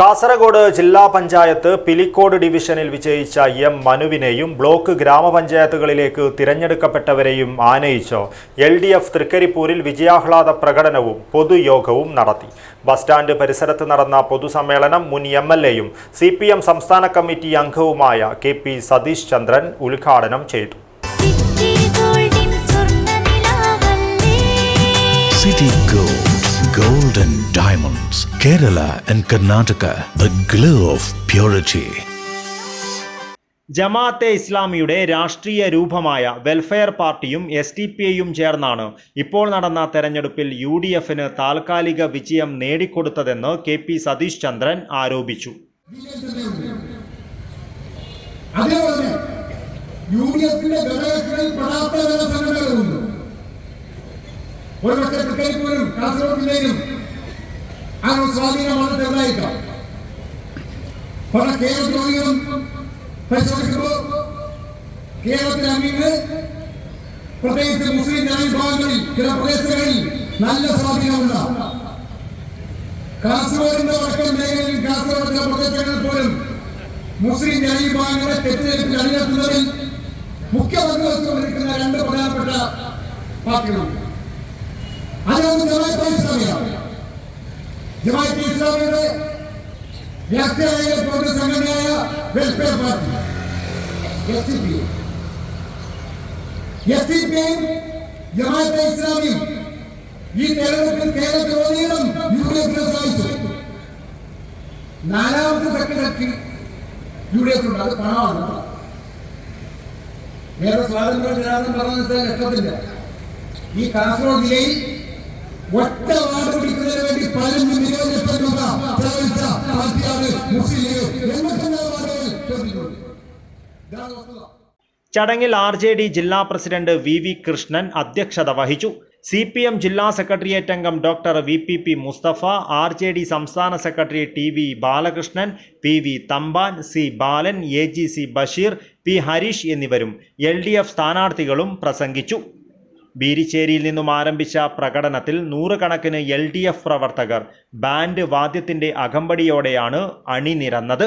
കാസർഗോഡ് ജില്ലാ പഞ്ചായത്ത് പിലിക്കോട് ഡിവിഷനിൽ വിജയിച്ച എം മനുവിനെയും ബ്ലോക്ക് ഗ്രാമപഞ്ചായത്തുകളിലേക്ക് തിരഞ്ഞെടുക്കപ്പെട്ടവരെയും ആനയിച്ച്. എൽ ഡി എഫ് തൃക്കരിപ്പൂരിൽ വിജയാഹ്ലാദ പ്രകടനവും പൊതുയോഗവും നടത്തി. ബസ് സ്റ്റാൻഡ് പരിസരത്ത് നടന്ന പൊതുസമ്മേളനം മുൻ എം എൽ എയും സി പി എം സംസ്ഥാന കമ്മിറ്റി അംഗവുമായ കെ പി സതീഷ് ചന്ദ്രൻ ഉദ്ഘാടനം ചെയ്തു. Diamonds, Kerala and Karnataka, the glow of purity. Jamaat-e ഇസ്ലാമിയുടെ രാഷ്ട്രീയ രൂപമായ വെൽഫെയർ പാർട്ടിയും എസ് ടി പി ഐയും ചേർന്നാണ് ഇപ്പോൾ നടന്ന തെരഞ്ഞെടുപ്പിൽ യു ഡി എഫിന് താൽക്കാലിക വിജയം നേടിക്കൊടുത്തതെന്ന് കെ പി സതീഷ് ചന്ദ്രൻ ആരോപിച്ചു യു ഡി എഫിന്റെ ഘടകങ്ങളിൽ പെടാത്ത പല സംഘടനകളുണ്ട് ഒരുപക്ഷെ തൃക്കരിപ്പൂരും കാസർഗോഡ് ജില്ലയിലും അങ്ങനെ സ്വാധീനമാണ് ചെറുതായിരിക്കാം പക്ഷെ കേരളത്തിലും പരിശോധിക്കുമ്പോൾ കേരളത്തിലെ അമീന് പ്രത്യേകിച്ച് മുസ്ലിം ജനവിഭാഗങ്ങളിൽ ചില പ്രദേശങ്ങളിൽ നല്ല സ്വാധീനമുണ്ട്. കാസർഗോഡിന്റെ വടക്കൻ മേഖലയിൽ കാസർഗോഡ് ചില പ്രദേശങ്ങളിൽ പോലും മുസ്ലിം ജനവിഭാഗങ്ങളെ തെറ്റിദ്ധരിപ്പിച്ച് അണിനിരത്തുന്നതിൽ മുഖ്യ പങ്ക് രണ്ട് പ്രധാനപ്പെട്ട പാർട്ടികളുണ്ട്. അതിനൊന്ന് ജനാധിപത്യ ഇസ്ലാമിയാണ് ജമാഅത്തെ ഇസ്ലാമിയുടെ വ്യാഖ്യാനങ്ങളെ പോലുള്ള സംഘടനയായ welfare party S C P S C P Jamaat ഇസ്ലാമിയും ഈ തെരഞ്ഞെടുപ്പിൽ കേരളത്തിലുടനീളം യു ഡി എഫിനെ സാധിച്ചു നാലാമത്തെ സെക്രട്ടറി യു ഡി എഫ് ഉണ്ട്. അത് പണമാണ്. വേറെ സ്വാതന്ത്ര്യ ദിനാന്തം പറഞ്ഞത് ലക്ഷത്തില്ല ഈ കാസർഗോഡ് ജില്ലയിൽ ഒറ്റ വാർഡ് പിടിക്കുന്നതിന് വേണ്ടി ചടങ്ങിൽ ആർ ജെ ഡി ജില്ലാ പ്രസിഡന്റ് വി വി കൃഷ്ണൻ അധ്യക്ഷത വഹിച്ചു. സി പി എം ജില്ലാ സെക്രട്ടേറിയറ്റ് അംഗം doctor V P P Musthafa R J D സംസ്ഥാന secretary T V Balakrishnan P V Thampan C Balan A G C Basheer P Hareesh എന്നിവരും L D F സ്ഥാനാർത്ഥികളും പ്രസംഗിച്ചു. ബീരിച്ചേരിയിൽ നിന്നും ആരംഭിച്ച പ്രകടനത്തിൽ നൂറുകണക്കിന് എൽ ഡി എഫ് പ്രവർത്തകർ ബാൻഡ് വാദ്യത്തിന്റെ അകമ്പടിയോടെയാണ് അണിനിരന്നത്.